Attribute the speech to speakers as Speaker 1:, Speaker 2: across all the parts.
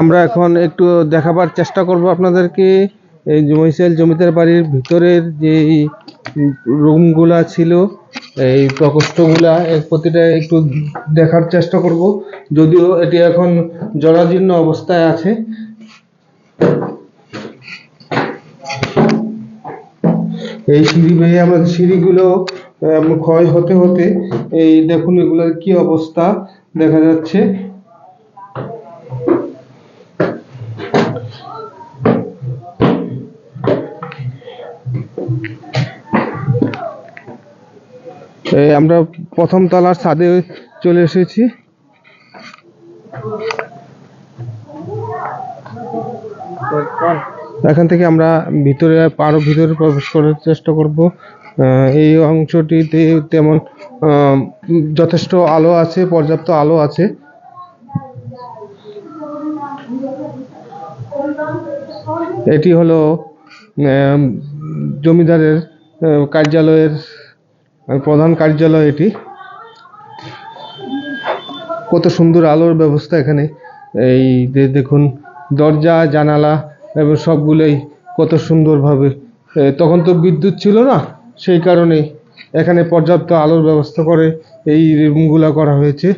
Speaker 1: আমরা এখন একটু দেখাবার চেষ্টা করব আপনাদেরকে। এই মহিষাল জমিদার বাড়ির ভিতরের যে রুমগুলা ছিল, এই প্রকোষ্ঠগুলা প্রতিটা একটু দেখার চেষ্টা করব। যদিও এটি এখন জরাজীর্ণ অবস্থায় আছে। এই সিঁড়ি বেয়ে আমরা সিঁড়িগুলো ক্ষয় হতে হতে এই দেখুন এগুলোর কি অবস্থা দেখা যাচ্ছে। আমরা প্রথম তলার ছাদে চলে এসেছি। এখান থেকে আমরা ভিতরে, আরও ভিতরে প্রবেশ করার চেষ্টা করব। এই অংশটিতে তেমন যথেষ্ট আলো আছে, পর্যাপ্ত আলো আছে। এটি হলো জমিদারের কার্যালয়ের প্রধান কার্যালয় এটি। কত সুন্দর আলোর ব্যবস্থা এখানে। এই যে দেখুন, দরজা, জানালা এবং সবগুলোই কত সুন্দরভাবে তখন তো বিদ্যুৎ ছিল না। সেই কারণে এখানে পর্যাপ্ত আলোর ব্যবস্থা করে এই রুমগুলা করা হয়েছে।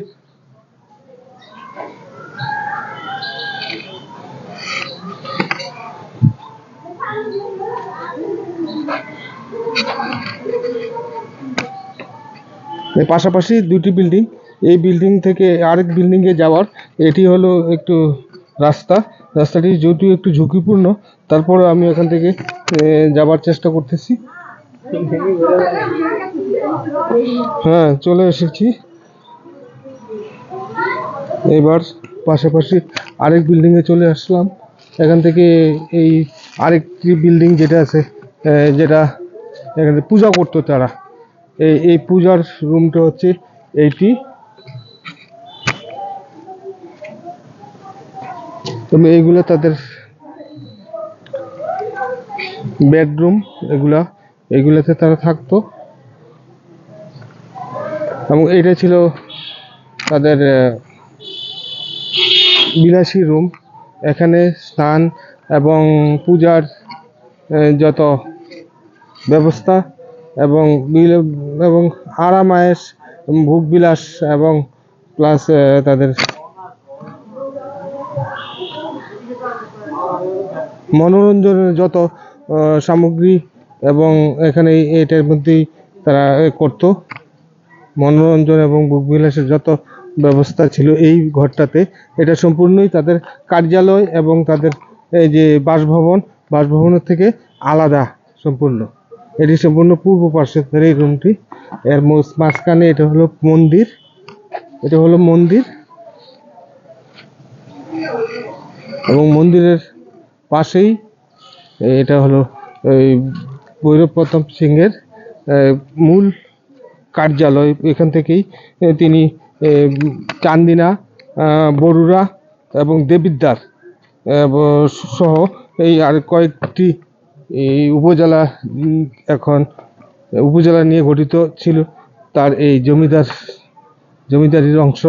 Speaker 1: পাশাপাশি দুটি বিল্ডিং, এই বিল্ডিং থেকে আরেক বিল্ডিং এ যাওয়ার, এটি হলো একটু রাস্তা। রাস্তাটি যদিও একটু ঝুঁকিপূর্ণ তারপরে আমি এখান থেকে যাবার চেষ্টা করতেছি। হ্যাঁ চলে এসেছি। এবার পাশাপাশি আরেক বিল্ডিং এ চলে আসলাম। এখান থেকে এই আরেকটি বিল্ডিং যেটা আছে যেটা এখানে পূজা করতো তারা। এই এই পূজার রুমটা হচ্ছে এইটি। তবে এইগুলো তাদের বেডরুম এগুলা। এগুলাতে তারা থাকতো। এবং এটা ছিল তাদের বিলাসী রুম। এখানে স্নান এবং পূজার যত ব্যবস্থা এবং এবং আরামায়েশ, ভোগ বিলাস এবং প্লাস তাদের মনোরঞ্জনের যত সামগ্রী এবং এখানে এটার মধ্যেই তারা করতো। মনোরঞ্জন এবং ভোগ বিলাসের যত ব্যবস্থা ছিল এই ঘরটাতে, এটা সম্পূর্ণই তাদের কার্যালয় এবং তাদের এই যে বাসভবন, বাসভবনের থেকে আলাদা সম্পূর্ণ। এটি সম্পূর্ণ পূর্ব পার্শ্বের এই রুমটি এর মাঝখানে এটা হলো মন্দির। এটা হলো মন্দির। এবং মন্দিরের পাশেই এটা হলো এই ভৈরব প্রতাপ সিংয়ের মূল কার্যালয় এখান থেকেই তিনি চান্দিনা বরুড়া এবং দেবিদ্বার সহ এই আর কয়েকটি এই উপজেলা এখন উপজেলা নিয়ে গঠিত ছিল তার এই জমিদার, জমিদারির অংশ।